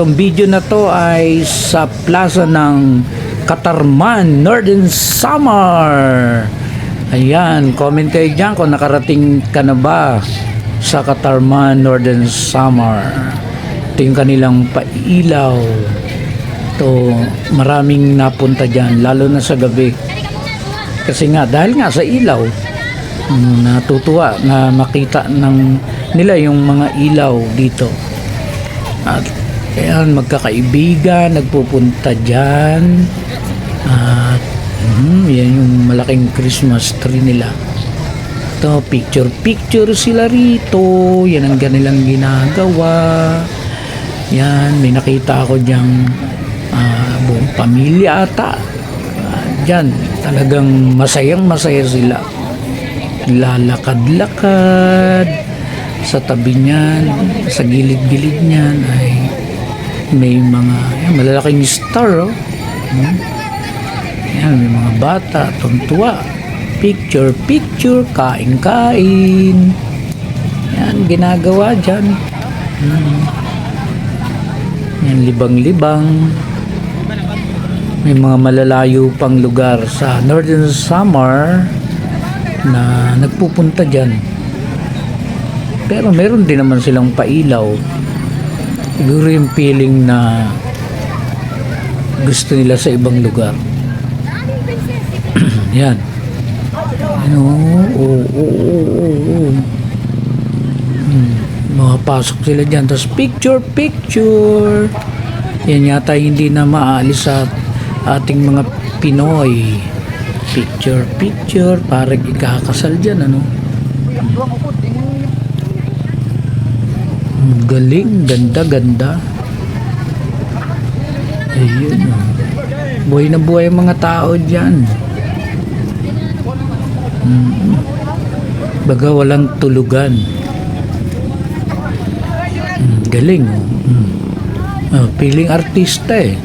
Itong video na to ay sa plaza ng Katarman, Northern Samar. Ayan, comment kayo dyan kung nakarating ka na ba sa Katarman, Northern Samar. Ito yung kanilang pailaw. Ito, maraming napunta dyan, lalo na sa gabi. Kasi nga, dahil nga sa ilaw, mm, natutuwa na makita ng nila yung mga ilaw dito. At ayan, magkakaibigan, nagpupunta dyan. At mm, yan yung malaking Christmas tree nila. Ito, picture-picture sila rito. Yan ang kanilang ginagawa. Yan, may nakita ako diyang ah, buong pamilya ata. Ah, Diyan, talagang masayang masaya sila. Lalakad-lakad sa tabi niyan, sa gilid-gilid niyan ay may mga yan, malalaking star oh. Hmm? Yan, may mga bata, tuntua. Picture, picture, kain-kain. Yan, ginagawa dyan. Hmm. Yan, libang-libang. May mga malalayo pang lugar sa Northern Samar na nagpupunta dyan. Pero meron din naman silang pailaw. Siguro yung feeling na gusto nila sa ibang lugar. Yan. Ano, oo, oo, oo. Hmm, makapasok sila dyan. Tapos picture, picture. Yan yata hindi na maalis sa ating mga Pinoy. Picture, picture. Parang ikakasal dyan, ano? Hmm, Galing, ganda, ganda. Ayun. oh. Buhay na buhay ang mga tao dyan. Mm. Baga walang tulugan. Mm, galing. oh. Mm. Oh, piling artista eh.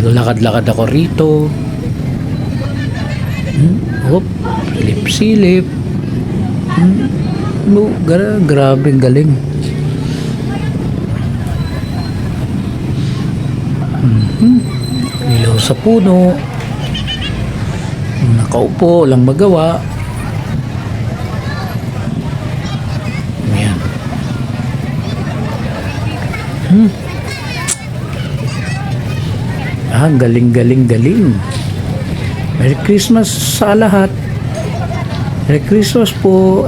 Lakad-lakad ako rito. Hmm? Hop, silip-silip. Hmm? No, gra grabe galing. Mhm. Ilaw sa puno. Nakaupo, lang magawa. Ayan. Hmm. Ah, galing, galing, galing. Merry Christmas sa lahat. Merry Christmas po.